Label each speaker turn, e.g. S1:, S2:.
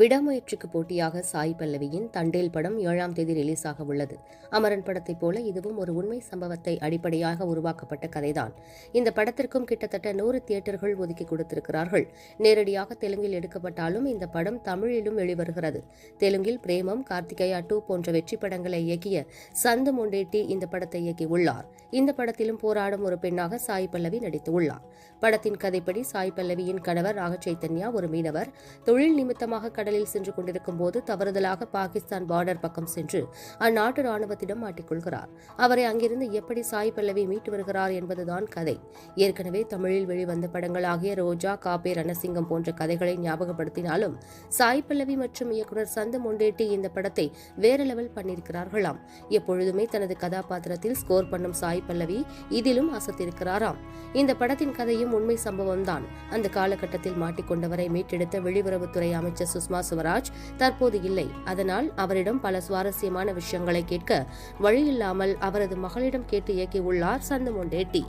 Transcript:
S1: விடாமுயற்சிக்கு போட்டியாக சாய் பல்லவியின் தண்டேல் படம் ஏழாம் தேதி ரிலீஸ் ஆக உள்ளது. அமரன் படத்தைப் போல இதுவும் ஒரு உண்மை சம்பவத்தை அடிப்படையாக உருவாக்கப்பட்ட கதைதான். இந்த படத்திற்கும் கிட்டத்தட்ட நூறு தியேட்டர்கள் ஒதுக்கி கொடுத்திருக்கிறார்கள். நேரடியாக தெலுங்கில் எடுக்கப்பட்டாலும் இந்த படம் தமிழிலும் வெளிவருகிறது. தெலுங்கில் பிரேமம் கார்த்திகேயா டூ போன்ற வெற்றி படங்களை இயக்கிய சந்து முண்டேட்டி இந்த படத்தை இயக்கியுள்ளார். இந்த படத்திலும் போராடும் ஒரு பெண்ணாக சாய் பல்லவி நடித்துள்ளார். படத்தின் கதைப்படி சாய் பல்லவியின் கணவர் ராக சைத்தன்யா ஒரு மீனவர். தொழில் நிமித்தமாக கடலில் சென்று கொண்டிருக்கும் போது தவறுதலாக பாகிஸ்தான் பார்டர் பக்கம் சென்று அந்நாட்டு ராணுவத்திடம் மாட்டிக்கொள்கிறார் அவரை அங்கிருந்து எப்படி சாய் பல்லவி மீட்டு வருகிறார் என்பதுதான் கதை. ஏற்கனவே தமிழில் வெளிவந்த படங்களாகிய ரோஜா காபே ரணசிங்கம் போன்ற கதைகளை ஞாபகப்படுத்தினாலும் சாய் பல்லவி மற்றும் இயக்குனர் சந்து முண்டேட்டி இந்த படத்தை வேற லெவல் பண்ணியிருக்கிறார்களாம். எப்பொழுதுமே தனது கதாபாத்திரத்தில் ஸ்கோர் பண்ணும் சாய் பல்லவி இதிலும் அசத்திருக்கிறாராம். இந்த படத்தின் கதையும் உண்மை சம்பவம்தான். அந்த காலகட்டத்தில் மாட்டிக்கொண்டவரை மீட்டெடுத்த வெளியுறவுத்துறை அமைச்சர் சுஷ்மா சுவராஜ் தற்போது இல்லை. அதனால் அவரிடம் பல சுவாரஸ்யமான விஷயங்களை கேட்க வழியில்லாமல் அவரது மகளிடம் கேட்டு இயக்கியுள்ளார் சந்துமுண்டேட்டி.